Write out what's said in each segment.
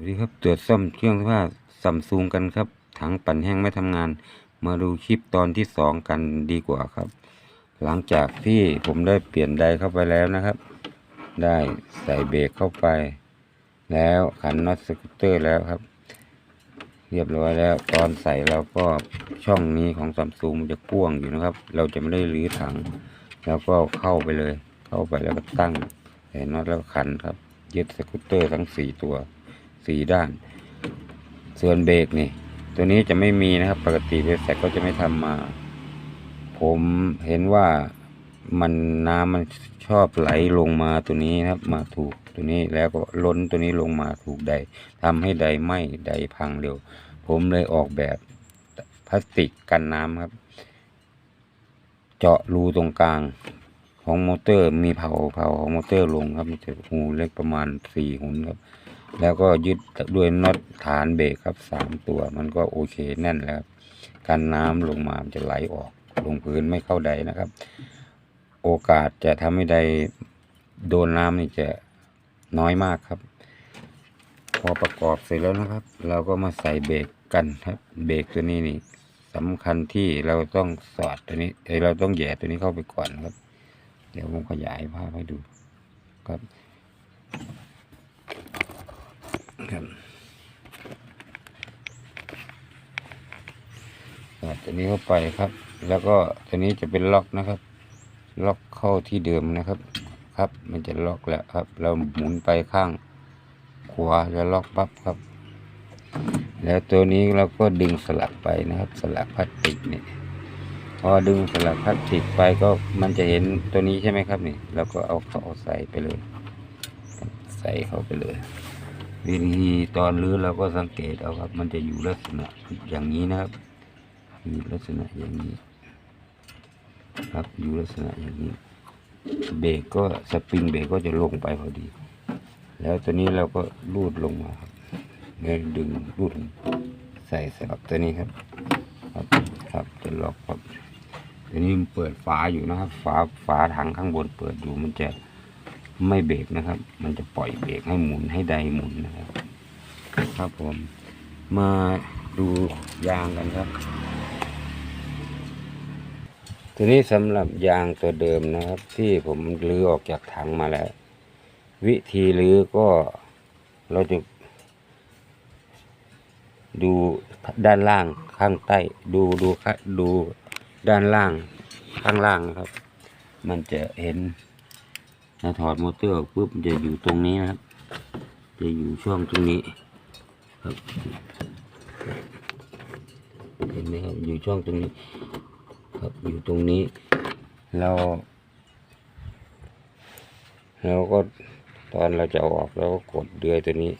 สวัสดีครับตรวจซ่อมเครื่องซักผ้าซัมซุงกันครับ ถังปั่นแห้งไม่ทำงาน มาดูคลิปตอนที่สองกันดีกว่าครับ หลังจากที่ผมได้เปลี่ยนไดเข้าไปแล้วนะครับ ได้ใส่เบรกเข้าไป แล้วขันน็อตสกูตเตอร์แล้วครับ เรียบร้อยแล้วตอนใส่เราก็ช่องนี้ของซัมซุงมันจะพ่วงอยู่นะครับ เราจะไม่ได้รื้อถัง แล้วก็เข้าไปเลย เข้าไปแล้วก็ตั้งใส่น็อตแล้วขันครับยึดสกูตเตอร์ทั้งสี่ตัว สี่ด้าน ส่วนเบรกนี่ ตัวนี้จะไม่มีนะครับ ปกติบริษัทก็จะไม่ทำมา ผมเห็นว่ามันน้ำมันชอบไหลลงมาตัวนี้นะครับ มาถูกตัวนี้แล้วก็ล้นตัวนี้ลงมาถูกใดทำให้ใดไหมใดพังเร็ว ผมเลยออกแบบพลาสติกกันน้ำครับ เจาะรูตรงกลางของมอเตอร์มีเผาเผาของมอเตอร์ลงครับมันจะหูเล็กประมาณสี่หุ่นครับ แล้วก็ยึดด้วยน็อตฐานเบรกครับสามตัว มันก็โอเคแน่นแล้วกันน้ำลงมามจะไหลออกลงพื้นไม่เข้าใดนะครับ โอกาสจะทำให้ใดโดนน้ำนี่จะน้อยมากครับ พอประกอบเสร็จแล้วนะครับ เราก็มาใส่เบรกกันครับ เบรกตัวนี้นี่สำคัญที่เราต้องสอดตัวนี้เอ้ยเราต้องแย่ตัวนี้เข้าไปก่อนครับ เดี๋ยวผมขยายภาพให้ดูครับ ครับสอดตัวนี้เข้าไปครับ แล้วก็ตัวนี้จะเป็นล็อกนะครับ ล็อกเข้าที่เดิมนะครับ ครับ มันจะล็อกแล้วครับ เราหมุนไปข้างขวาแล้วล็อกปั๊บครับ แล้วตัวนี้เราก็ดึงสลักไปนะครับ สลักพลาสติกนี่พอดึงสลักพลาสติกไปก็มันจะเห็นตัวนี้ใช่ไหมครับนี่เราก็เอาเข้าใส่ไปเลย ใส่เข้าไปเลย วิธีตอนรื้อเราก็สังเกตเอาครับ มันจะอยู่ลักษณะอย่างนี้นะครับอยู่ลักษณะอย่างนี้ ครับอยู่ลักษณะอย่างนี้ เบรกก็สปริงเบรกก็จะลงไปพอดี แล้วตัวนี้เราก็ลูดลงมาครับแล้วดึงลูดใส่สลับตัวนี้ครับ ครับครับจะล็อกครับตัวนี้มันเปิดฝาอยู่นะครับ ฝาฝาถังข้างบนเปิดอยู่มันจะ ไม่เบรกนะครับ มันจะปล่อยเบรกให้หมุนให้ใดหมุนนะครับ ครับผม มาดูยางกันครับ ทีนี้สำหรับยางตัวเดิมนะครับ ที่ผมรื้อออกจากถังมาแล้ว วิธีรื้อก็เราจะดูด้านล่างข้างใต้ ดูดูดูด้านล่างข้างล่างนะครับ มันจะเห็น ถ้าถอดมอเตอร์ออกปุ๊บมันจะอยู่ตรงนี้นะครับ จะอยู่ช่วงตรงนี้ครับเห็นไหมครับอยู่ช่วงตรงนี้ ครับอยู่ตรงนี้ เราเราก็ตอนเราจะอออกเราก็กดเดือยตัวนี้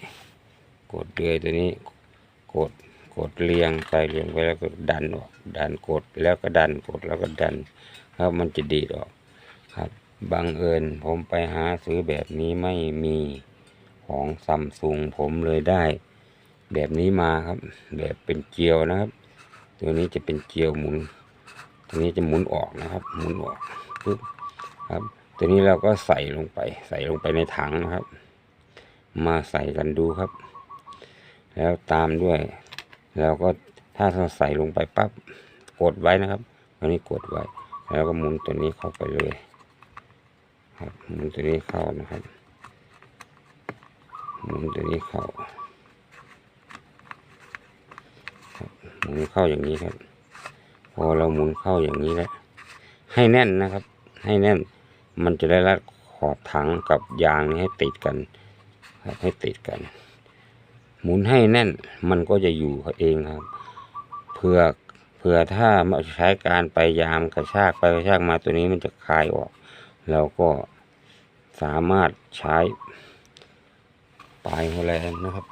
กดเดือยตัวนี้ กดกดเรียงไปเรียงไปแล้วก็ดันออกดันกดแล้วก็ดันกดแล้วก็ดันครับมันจะดีดออกครับ บังเอิญผมไปหาซื้อแบบนี้ไม่มีของซัมซุงผมเลยได้ แบบนี้มาครับ แบบเป็นเกลียวนะครับ ตัวนี้จะเป็นเกลียวหมุน ตัวนี้จะหมุนออกนะครับ หมุนออกปึ๊บครับ ตัวนี้เราก็ใส่ลงไป ใส่ลงไปในถังนะครับ มาใส่กันดูครับ แล้วตามด้วยแล้วก็ถ้าเราใส่ลงไปปั๊บกดไว้นะครับตัวนี้กดไว้ แล้วก็หมุนตัวนี้เข้าไปเลย ครับหมุนตัวนี้เข้านะครับหมุนตัวนี้เข้าครับหมุนเข้าอย่างนี้ครับ พอเราหมุนเข้าอย่างนี้แล้วให้แน่นนะครับ ให้แน่นมันจะได้รัดขอบถังกับยางนี้ให้ติดกันครับให้ติดกัน หมุนให้แน่นมันก็จะอยู่เองครับเพื่อเพื่อถ้ามาใช้การไปยามกระชากไปกระชากมาตัวนี้มันจะคลายออกเราก็ สามารถใช้ปลายหัวแรงนะครับ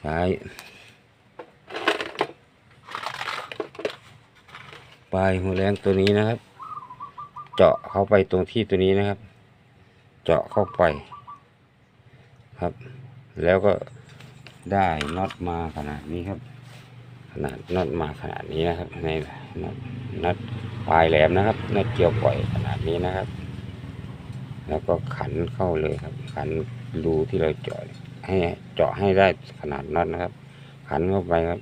ใช้ปลายหัวแรงตัวนี้นะครับ เจาะเข้าไปตรงที่ตัวนี้นะครับ เจาะเข้าไปครับ แล้วก็ได้น็อตมาขนาดนี้ครับ ขนาดน็อตมาขนาดนี้นะครับในน็อตน็อตปลายแหลมนะครับน็อตเกี่ยวปล่อยขนาดนี้นะครับ แล้วก็ขันเข้าเลยครับ ขันรูที่เราเจาะให้เจาะให้ได้ขนาดน็อตนะครับ ขันเข้าไปครับ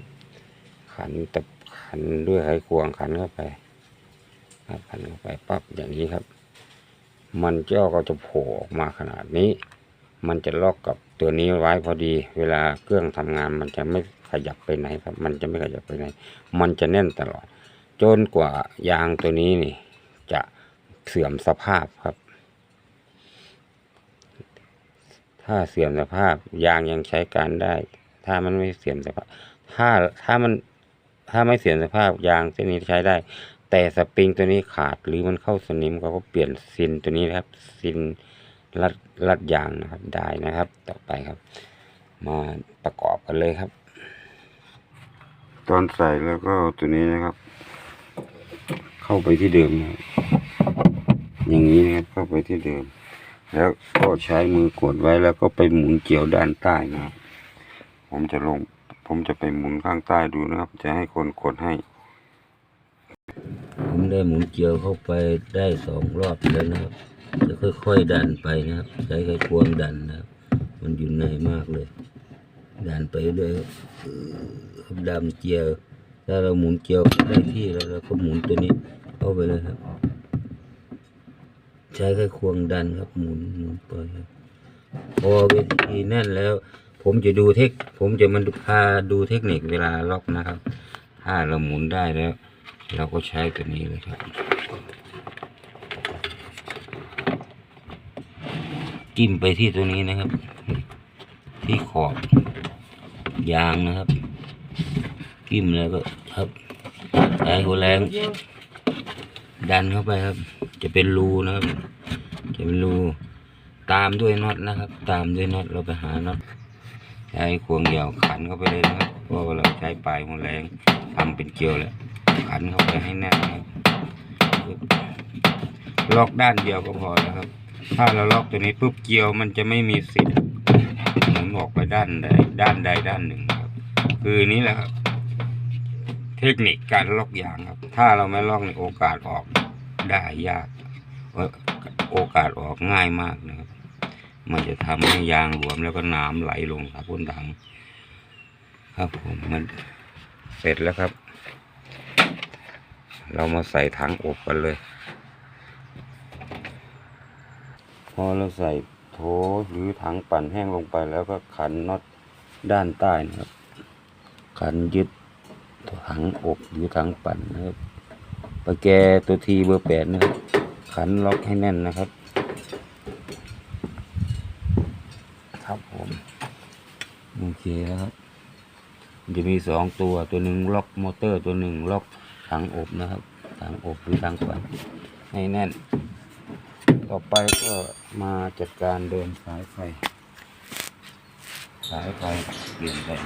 ขันตะขันด้วยไขควงขันเข้าไปครับขันเข้าไปปั๊บอย่างนี้ครับ มันเจ้าก็จะโผล่ออกมาขนาดนี้ มันจะล็อกกับตัวนี้ไว้พอดี เวลาเครื่องทำงานมันจะไม่ขยับไปไหนครับ มันจะไม่ขยับไปไหน มันจะแน่นตลอด จนกว่ายางตัวนี้นี่ จะเสื่อมสภาพครับ ถ้าเสื่อมสภาพยางยังใช้การได้ ถ้ามันไม่เสื่อมสภาพ ถ้าถ้ามันถ้าไม่เสื่อมสภาพยางเส้นนี้ใช้ได้ แต่สปริงตัวนี้ขาดหรือมันเข้าสนิมเขาก็เปลี่ยนซินตัวนี้นะครับซินรัดรัดยางนะครับได้นะครับ ต่อไปครับ มาประกอบกันเลยครับ ตอนใส่แล้วก็ตัวนี้นะครับ เข้าไปที่เดิมนะอย่างนี้นะครับเข้าไปที่เดิม แล้วก็ใช้มือกดไว้แล้วก็ไปหมุนเกี่ยวด้านใต้นะครับ ผมจะลง ผมจะไปหมุนข้างใต้ดูนะครับ จะให้คนกดให้ ผมได้หมุนเกี่ยวเข้าไปได้สองรอบแล้วนะครับ จะค่อยๆดันไปนะครับ ใช้ไขควงดันนะครับ มันอยู่ในมากเลย ดันไปเรื่อยครับดำเกี่ยว ถ้าเราหมุนเกี่ยวได้ที่แล้วเราก็หมุนตัวนี้เข้าไปเลยครับ ใช้ไขควงดันครับหมุนหมุนไปครับพอเวทีแน่นแล้ว ผมจะดูเทค ผมจะมาพาดูเทคนิคเวลาล็อกนะครับ ถ้าเราหมุนได้แล้ว เราก็ใช้ตัวนี้เลยครับจิ้มไปที่ตัวนี้นะครับ ที่ขอบยางนะครับจิ้มแล้วก็ครับใช้หัวแรงดันเข้าไปครับ จะเป็นรูนะครับจะเป็นรูตามด้วยน็อตนะครับ ตามด้วยน็อตเราไปหาน็อตใช้ควงยาวขันเข้าไปเลยนะครับเพราะเราใช้ปลายหัวแรงทำเป็นเกลียวแหละขันเข้าไปให้แน่นนะครับล็อกด้านเดียวก็พอแล้วครับ ถ้าเราล็อกตัวนี้ปุ๊บเกลียวมันจะไม่มีสิทธิ์หมุนออกไปด้านใดด้านใดด้านหนึ่งครับ คือนี้แหละครับ เทคนิคการล็อกยางครับ ถ้าเราไม่ล็อกในโอกาสออกได้ยาก โอกาสออกง่ายมากนะครับ มันจะทำให้ยางหลวมแล้วก็น้ำไหลลงครับพ้นถัง ครับผมมันเสร็จแล้วครับ เรามาใส่ถังอบกันเลย พอเราใส่โถหรือถังปั่นแห้งลงไปแล้วก็ขันน็อตด้านใต้นะครับ ขันยึดถังอบหรือถังปั่นนะครับประแกตัวทีเบอร์แปดนะครับ ขันล็อกให้แน่นนะครับ ครับผมโอเคแล้วครับ จะมีสองตัวตัวหนึ่งล็อกมอเตอร์ตัวหนึ่งล็อกถังอบนะครับถังอบหรือถังปั่นให้แน่น ต่อไปก็มาจัดการเดินสายไฟ สายไฟเปลี่ยนแปลง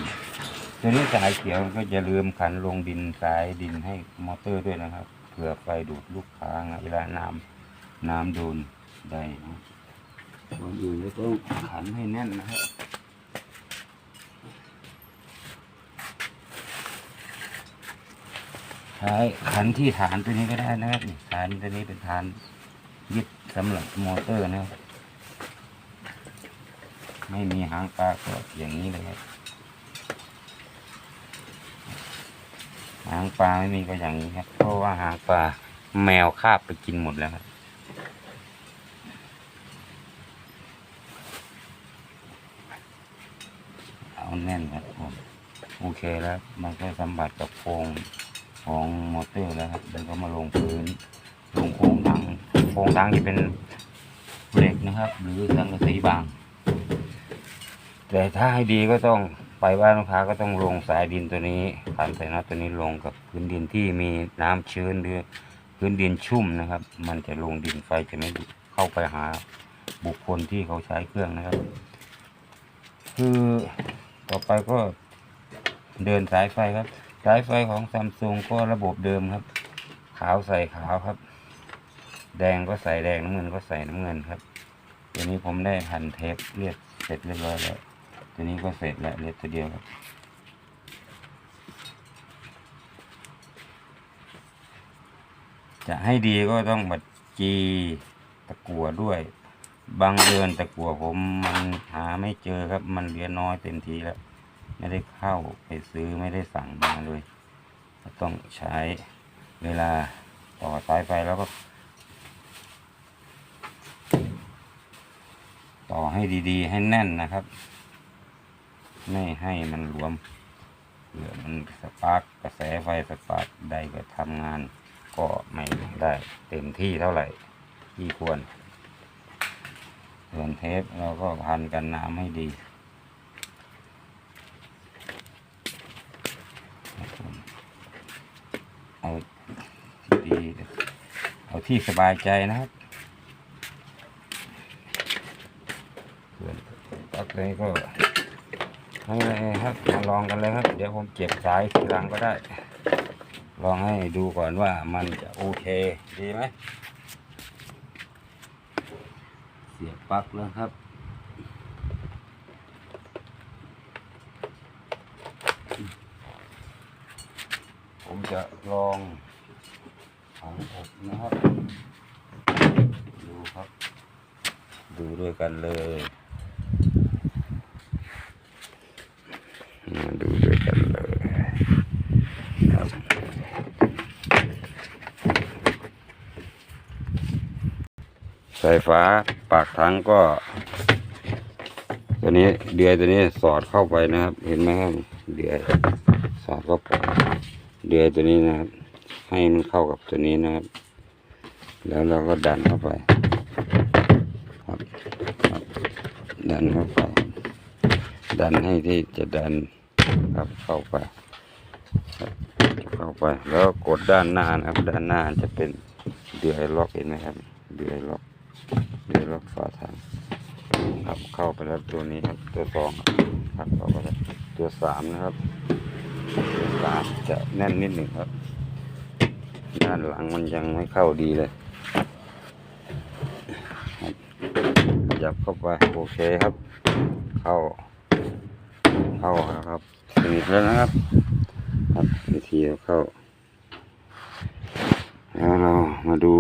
ตัวนี้สายเขียวก็จะลืมขันลงดินสายดินให้มอเตอร์ด้วยนะครับเผื่อไฟดูดลูกค้างอะเวลาน้ำ น้ำโดนได้นะส่วนอื่นก็ต้องขันให้แน่นนะครับใช้ขันที่ฐานตัวนี้ก็ได้นะครับนี่ฐานตัวนี้เป็นฐานยึดสำหรับมอเตอร์นะครับไม่มีหางปลาก็อย่างนี้เลยครับหางปลาไม่มีก็อย่างนี้ครับเพราะว่าหางปลาแมวคาบไปกินหมดแล้วครับ แน่นครับผมโอเคแล้ว มันก็สัมผัสกับโครงของมอเตอร์แล้วครับแล้วก็มาลงพื้น ลงโครงถังโครงถังจะเป็นเหล็กนะครับ หรือสังกะสีบาง แต่ถ้าให้ดีก็ต้องไปบ้านลูกค้าก็ต้องลงสายดินตัวนี้ขันใส่น็อตตัวนี้ลงกับพื้นดินที่มีน้ำชื้นหรือพื้นดินชุ่มนะครับ มันจะลงดินไฟจะไม่เข้าไปหาบุคคลที่เขาใช้เครื่องนะครับ คือ ต่อไปก็เดินสายไฟครับ สายไฟของซัมซุงก็ระบบเดิมครับ ขาวใส่ขาวครับ แดงก็ใส่แดงน้ำเงินก็ใส่น้ำเงินครับ ตัวนี้ผมได้หั่นเทปเรียบเสร็จเรียบร้อยแล้ว ตัวนี้ก็เสร็จแล้วเหลือตัวเดียวครับจะให้ดีก็ต้องบัดจีตะกัวด้วย บางเดือนแต่กลัวผมมันหาไม่เจอครับ มันเหลือน้อยเต็มทีแล้ว ไม่ได้เข้าไปซื้อไม่ได้สั่งมาเลยก็ต้องใช้เวลาต่อสายไฟแล้วก็ ต่อให้ดี ๆ ให้แน่นนะครับ ไม่ให้มันรวมเผื่อมันสปาร์กกระแสไฟสปาร์กใดก็ทำงาน ก็ไม่ได้เต็มที่เท่าไหร่ที่ควร ส่วนเทปเราก็พันกันน้ำให้ดีเอาที่ดีเอาที่สบายใจนะครับส่วนตักเลยก็ไม่เลยครับมาลองกันเลยครับ เดี๋ยวผมเก็บสายทีหลังก็ได้ ลองให้ดูก่อนว่ามันจะโอเค ดีไหม เสียบ ปักแล้วครับ ผมจะลองถังอบนะครับ ดูครับ ดูด้วยกันเลยมาดูด้วยกันเลยครับ สายฟ้าปากถังก็ตัวนี้เดือยตัวนี้สอดเข้าไปนะครับ เห็นไหมครับเดือยสอดเข้าไปเดือยตัวนี้นะครับ ให้มันเข้ากับตัวนี้นะครับ แล้วเราก็ดันเข้าไปครับรบดันเข้าไป ดันให้ที่จะดันครับเข้าไปเข้าไป แล้วกดด้านหน้านะครับ ด้านหน้าจะเป็นเดือยล็อกเห็นไหมครับเดือยล็อก เดือยล็อกฝาถังครับเข้าไปแล้วตัวนี้ครับ ตัวสองครับเข้าไปแล้วตัวสามนะครับตัวสามจะแน่นนิดหนึ่งครับ ด้านหลังมันยังไม่เข้าดีเลยครับเข้าไปโอเคครับ เข้า เข้าครับสนิทแล้วนะครับครับวิธีเข้าแล้วเรามาดู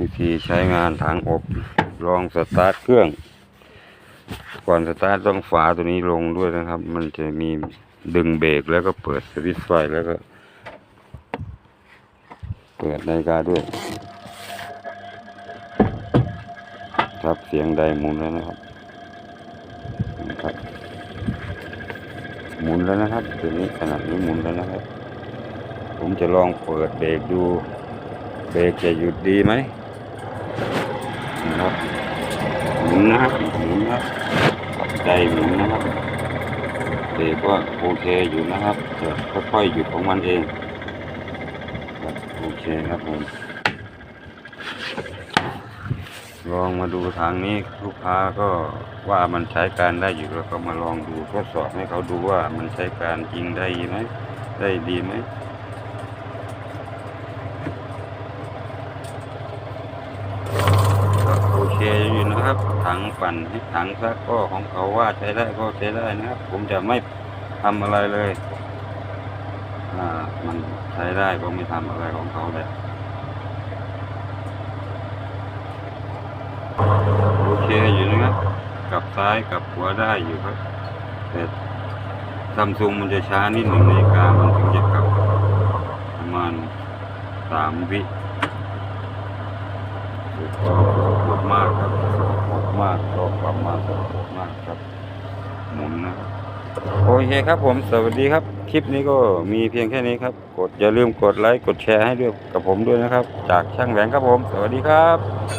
วิธีใช้งานถังอบลองสตาร์ทเครื่อง ก่อนสตาร์ทต้องฝาตัวนี้ลงด้วยนะครับ มันจะมีดึงเบรกแล้วก็เปิดสวิตช์ไฟแล้วก็ เปิดนาฬิกาด้วย ครับเสียงใดหมุนแล้วนะครับนะครับ หมุนแล้วนะครับตัวนี้ขนาดนี้หมุนแล้วนะครับ ผมจะลองเปิดเบรกดู เบรกจะหยุดดีไหมนะครับหมุนนะครับหมุนนะครับใจหมุนนะครับเบรกว่าโอเคอยู่นะครับจะค่อยๆหยุดของมันเองโอเคครับผมลองมาดูทางนี้ลูกค้าก็ว่ามันใช้การได้อยู่แล้วก็มาลองดูทดสอบให้เขาดูว่ามันใช้การจริงได้ไหมได้ดีไหมโอเคอยู่ นะครับถังปั่นให้ถังซักก็ของเขาว่าใช้ได้ก็ใช้ได้นะครับ ผมจะไม่ทำอะไรเลยอ่ามันใช้ได้ก็ไม่ทำอะไรของเขาเลยโอเคอยู่นะครับกลับซ้ายกลับหัวได้อยู่ครับแต่ซัมซุงมันจะช้านิดหนึ่งนการมันถึงจะกลับประมาณสามวิก็ปวดมากครับ มากก็ประมาณปวดมากครับ หมุนนะครับโอเคครับผม สวัสดีครับ คลิปนี้ก็มีเพียงแค่นี้ครับ กดอย่าลืมกดไลค์ กดแชร์ให้ด้วยกับผมด้วยนะครับ จากช่างแหวงครับผม สวัสดีครับ